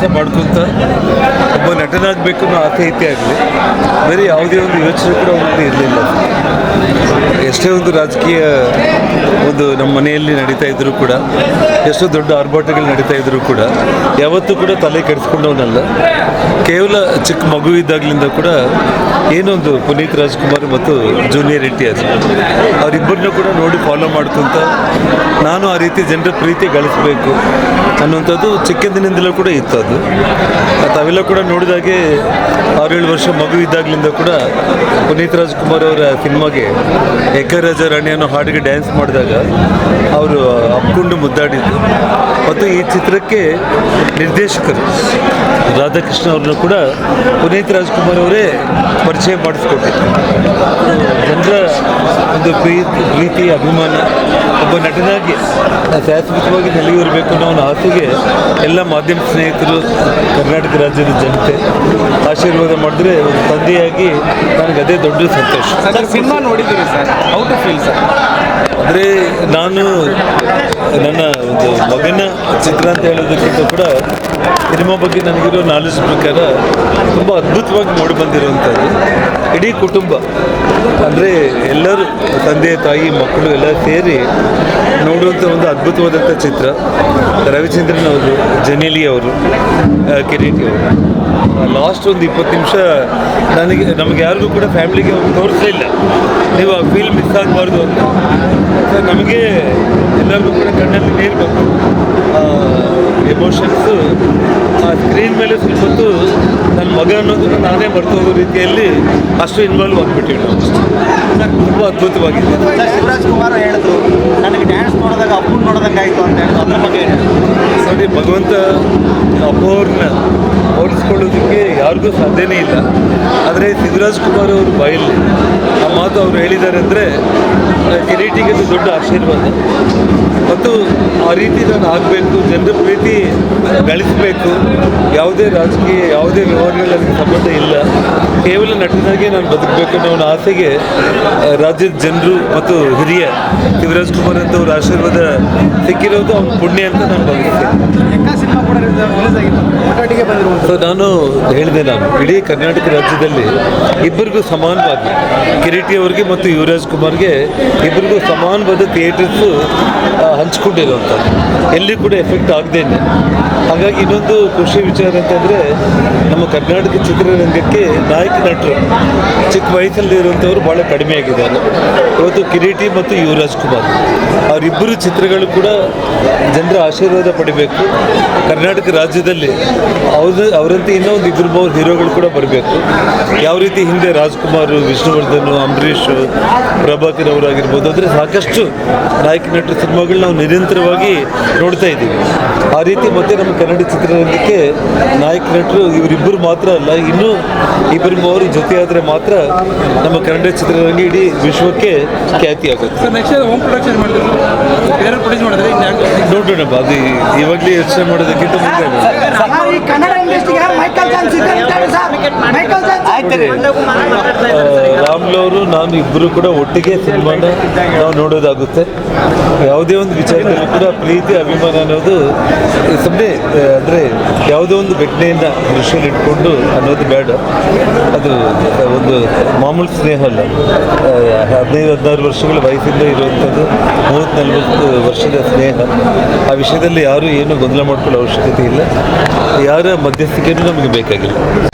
ते बडकुलतं ನಟನಾಗಬೇಕು ಅನ್ನೋ ಆಸೆ ಐತಿ ಆಗಲಿ, ಬೇರೆ ಯಾವುದೇ ಒಂದು ಯೋಚನೆ ಕೂಡ ಅವನಲ್ಲಿ ಇರಲಿಲ್ಲ. ಎಷ್ಟೇ ಒಂದು ರಾಜಕೀಯ ಒಂದು ನಮ್ಮ ಮನೆಯಲ್ಲಿ ನಡೀತಾ ಇದ್ದರೂ ಕೂಡ, ಎಷ್ಟೋ ದೊಡ್ಡ ಆರ್ಭಾಟಗಳು ನಡೀತಾ ಇದ್ದರೂ ಕೂಡ, ಯಾವತ್ತೂ ಕೂಡ ತಲೆ ಕೆಡಿಸ್ಕೊಂಡವನಲ್ಲ. ಕೇವಲ ಚಿಕ್ಕ ಮಗು ಇದ್ದಾಗಲಿಂದ ಕೂಡ ಏನೊಂದು ಪುನೀತ್ ರಾಜ್ಕುಮಾರ್ ಮತ್ತು ಜೂನಿಯರ್ ಎನ್ ಟಿ ಅವರಿಬ್ಬರನ್ನ ಕೂಡ ನೋಡಿ ಫಾಲೋ ಮಾಡ್ಕೊತ ನಾನು ಆ ರೀತಿ ಜನರ ಪ್ರೀತಿ ಗಳಿಸಬೇಕು ಅನ್ನುವಂಥದ್ದು ಚಿಕ್ಕಂದಿನಿಂದಲೂ ಕೂಡ ಇತ್ತು ಅದು. ತಾವೆಲ್ಲ ಕೂಡ ನೋಡಿದಾಗೆ ಆರೇಳು ವರ್ಷ ಮಗು ಇದ್ದಾಗಲಿಂದ ಕೂಡ ಪುನೀತ್ ರಾಜ್ಕುಮಾರ್ ಅವರ ಸಿನಿಮಾಗೆ ಏಕರಾಜ ರಾಣಿ ಅನ್ನೋ ಹಾಡಿಗೆ ಡ್ಯಾನ್ಸ್ ಮಾಡಿದಾಗ ಅವರು ಅಪ್ಕೊಂಡು ಮುದ್ದಾಡಿದ್ದು. ಮತ್ತು ಈ ಚಿತ್ರಕ್ಕೆ ನಿರ್ದೇಶಕರು ರಾಧಾಕೃಷ್ಣ ಅವ್ರನ್ನ ಕೂಡ ಪುನೀತ್ ರಾಜ್ಕುಮಾರ್ ಅವರೇ ಪರಿಚಯ ಮಾಡಿಸ್ಕೊಟ್ಟಿದ್ರು. ಜನರ ಒಂದು ಪ್ರೀತಿ ಪ್ರೀತಿ, ಅಭಿಮಾನ ಒಬ್ಬ ನಟನಾಗಿ ಶಾಶ್ವತವಾಗಿ ನೆಲೆಯೂರಬೇಕು ಅನ್ನೋ ಒಂದು ಆಸೆಗೆ ಎಲ್ಲ ಮಾಧ್ಯಮ ಸ್ನೇಹಿತರು ಕರ್ನಾಟಕ ರಾಜ್ಯದ ಜನತೆ ಆಶೀರ್ವಾದ ಮಾಡಿದ್ರೆ ಒಂದು ತಂದೆಯಾಗಿ ನನಗೆ ಅದೇ ದೊಡ್ಡ ಸಂತೋಷ. ಸರ್ ಸಿನಿಮಾ ನೋಡಿದ್ದೀರಿ sir. How to feel sir. ಅಂದರೆ ನಾನು ನನ್ನ ಒಂದು ಮಗನ ಚಿತ್ರ ಅಂತ ಹೇಳೋದಕ್ಕಿಂತ ಕೂಡ ಸಿನಿಮಾ ಬಗ್ಗೆ ನನಗಿರೋ ನಾಲೆಜ್ ಪ್ರಕಾರ ತುಂಬ ಅದ್ಭುತವಾಗಿ ಮೂಡಿ ಬಂದಿರುವಂಥದ್ದು. ಇಡೀ ಕುಟುಂಬ ಅಂದರೆ ಎಲ್ಲರೂ ತಂದೆ ತಾಯಿ ಮಕ್ಕಳು ಎಲ್ಲ ಸೇರಿ ನೋಡುವಂಥ ಒಂದು ಅದ್ಭುತವಾದಂಥ ಚಿತ್ರ. ರವಿಚಂದ್ರನ್ ಅವರು ಜನೇಲಿ ಅವರು ಕಿರೀಟಿ ಅವರು. ಲಾಸ್ಟ್ ಒಂದು ಇಪ್ಪತ್ತು ನಿಮಿಷ ನನಗೆ ನಮಗೆ ಯಾರಿಗೂ ಕೂಡ ಫ್ಯಾಮಿಲಿಗೆ ತೋರಿಸ್ತಾ ಇಲ್ಲ. ನೀವು ಆ ಫೀಲ್ ಮಿಸ್ ಆಗಬಾರ್ದು ಅಂತ. ಸೊ ನಮಗೆ ಎಲ್ಲರಿಗೂ ಕೂಡ ಕಣ್ಣಲ್ಲಿ ನೀರು ಬಂತು ಎಮೋಷನ್ಸು ಆ ಸ್ಕ್ರೀನ್ ಮೇಲೆ ಸ್ವಲ್ಪ ಹೊತ್ತು ನನ್ನ ಮಗ ಅನ್ನೋದನ್ನು ನಾನೇ ಮರ್ತು ಹೋಗೋ ರೀತಿಯಲ್ಲಿ ಅಷ್ಟು ಇನ್ವಾಲ್ವ್ ಆಗಿಬಿಟ್ಟಿವಿ ನಾವು. ತುಂಬ ಅದ್ಭುತವಾಗಿದೆ ಶಿವರಾಜ್ ಕುಮಾರ್ ಹೇಳಿದ್ರು ನನಗೆ ಡ್ಯಾನ್ಸ್ ನೋಡಿದಾಗ ಅಪ್ಪು ನೋಡಿದಂಗೆ ಆಯಿತು ಅಂತ ಹೇಳಿದ್ರು. ಅದ್ರ ಬಗ್ಗೆ ಸರಿ ನೋಡಿ ಭಗವಂತ ಅಪ್ಪವ್ರನ್ನ ಹೋಲಿಸ್ಕೊಳ್ಳೋದಕ್ಕೆ ಯಾರಿಗೂ ಸಾಧ್ಯನೇ ಇಲ್ಲ. ಆದರೆ ಸಿದ್ದರಾಜ್ ಕುಮಾರ್ ಅವರು ಬಾಯಲ್ಲಿ ಆ ಮಾತು ಅವರು ಹೇಳಿದ್ದಾರೆ ಅಂದರೆ ಕಿರೀಟಿಗೆ ದೊಡ್ಡ ಆಶೀರ್ವಾದ. ಮತ್ತು ಆ ರೀತಿ ನಾನು ಆಗಬೇಕು, ಜನರ ಪ್ರೀತಿ ಗಳಿಸಬೇಕು, ಯಾವುದೇ ರಾಜಕೀಯ, ಯಾವುದೇ ವ್ಯವಹಾರಗಳಲ್ಲಿ ನನಗೆ ಸಂಬಂಧ ಇಲ್ಲ. ಕೇವಲ ನಟನಾಗೆ ನಾನು ಬದುಕಬೇಕು ಅನ್ನೋ ಆಸೆಗೆ ರಾಜ್ಯದ ಜನರು ಮತ್ತು ಹಿರಿಯ ಶಿವರಾಜ್ ಕುಮಾರ್ ಅಂತ ಅವ್ರ ಆಶೀರ್ವಾದ ಸಿಕ್ಕಿರೋದು ಅವ್ನ ಪುಣ್ಯ ಅಂತ ನಾನು ಭಾವಿಸ್ತೇನೆ. ನಾನು ಹೇಳಿದೆ ನಾನು, ಇಡೀ ಕರ್ನಾಟಕ ರಾಜ್ಯದಲ್ಲಿ ಇಬ್ಬರಿಗೂ ಸಮಾನವಾಗಿ, ಕಿರೀಟಿ ಅವರಿಗೆ ಮತ್ತು ಯುವರಾಜ್ ಕುಮಾರ್ಗೆ ಇಬ್ಬರಿಗೂ ಸಮಾನವಾದ ಥಿಯೇಟರ್ಸ್ ಹಂಚ್ಕೊಂಡಿರುವಂಥದ್ದು. ಎಲ್ಲಿ ಕೂಡ ಎಫೆಕ್ಟ್ ಆಗದೇನೆ ಹಾಗಾಗಿ ಇನ್ನೊಂದು ಖುಷಿ ವಿಚಾರ ಅಂತಂದರೆ, ನಮ್ಮ ಕರ್ನಾಟಕ ಚಿತ್ರರಂಗಕ್ಕೆ ನಾಯಕ ನಟರು, ಚಿಕ್ಕ ವಯಸ್ಸಲ್ಲಿ ಇರುವಂಥವ್ರು ಭಾಳ ಕಡಿಮೆ ಆಗಿದ್ದಾರೆ ಇವತ್ತು ಕಿರೀಟಿ ಮತ್ತು ಯುವರಾಜ್ ಕುಮಾರ್, ಅವರಿಬ್ಬರು ಚಿತ್ರಗಳು ಕೂಡ ಜನರ ಆಶೀರ್ವಾದ ಪಡಿಬೇಕು. ಕರ್ನಾಟಕ ರಾಜ್ಯದಲ್ಲಿ ಅವ್ರ ಅವರಂತೆ ಇನ್ನೂ ಒಂದು ಇಬ್ಬರು ಮೂರು ಹೀರೋಗಳು ಕೂಡ ಬರಬೇಕು. ಯಾವ ರೀತಿ ಹಿಂದೆ ರಾಜ್ಕುಮಾರ್ ವಿಷ್ಣುವರ್ಧನ್ ಅಂಬರೀಷ್ ಪ್ರಭಾಕರ್ ಅವರಾಗಿರ್ಬೋದು ಅಂದರೆ ಸಾಕಷ್ಟು ನಾಯಕ ನಟರ ಸಿನಿಮಾಗಳು ನಾವು ನಿರಂತರವಾಗಿ ನೋಡ್ತಾ ಇದ್ದೀವಿ. ಆ ರೀತಿ ಮತ್ತೆ ನಮ್ಮ ಕನ್ನಡ ಚಿತ್ರರಂಗಕ್ಕೆ ನಾಯಕ ನಟರು ಇವರಿಬ್ಬರು ಮಾತ್ರ ಅಲ್ಲ ಇನ್ನೂ ಇಬ್ಬರು ಮೂವರು ಜೊತೆ ಆದರೆ ಮಾತ್ರ ನಮ್ಮ ಕನ್ನಡ ಚಿತ್ರರಂಗ ಇಡೀ ವಿಶ್ವಕ್ಕೆ ಖ್ಯಾತಿ ಆಗುತ್ತೆ ನೋಡೋಣ ಅದು ಇವಾಗಲೇ ಯೋಚನೆ ಮಾಡೋದಕ್ಕಿಂತ ಮುಂದೆ. సార్. కన్నడ ఇండస్ట్రీగా మైకల్ సార్. మైకల్ ರಾಮ್ಲವರು ನಾನು ಇಬ್ಬರು ಕೂಡ ಒಟ್ಟಿಗೆ ಸಿನಿಮಾನ ನಾವು ನೋಡೋದಾಗುತ್ತೆ. ಯಾವುದೇ ಒಂದು ವಿಚಾರದಲ್ಲಿ ಕೂಡ ಪ್ರೀತಿ ಅಭಿಮಾನ ಅನ್ನೋದು ಸುಮ್ಮನೆ ಅಂದರೆ ಯಾವುದೇ ಒಂದು ಘಟನೆಯನ್ನು ದೃಶ್ಯಲ್ಲಿ ಇಟ್ಕೊಂಡು ಅನ್ನೋದು ಬೇಡ. ಅದು ಒಂದು ಮಾಮೂಲು ಸ್ನೇಹ ಅಲ್ಲ. ಹದಿನೈದು ಹದಿನಾರು ವರ್ಷಗಳ ವಯಸ್ಸಿಂದ ಇರುವಂಥದ್ದು ಮೂವತ್ತು ನಲವತ್ತು ವರ್ಷದ ಸ್ನೇಹ. ಆ ವಿಷಯದಲ್ಲಿ ಯಾರು ಏನು ಗೊಂದಲ ಮಾಡ್ಕೊಳ್ಳೋ ಅವಶ್ಯಕತೆ ಇಲ್ಲ. ಯಾರ ಮಧ್ಯಸ್ಥಿಕೆಯೂ ನಮಗೆ ಬೇಕಾಗಿಲ್ಲ.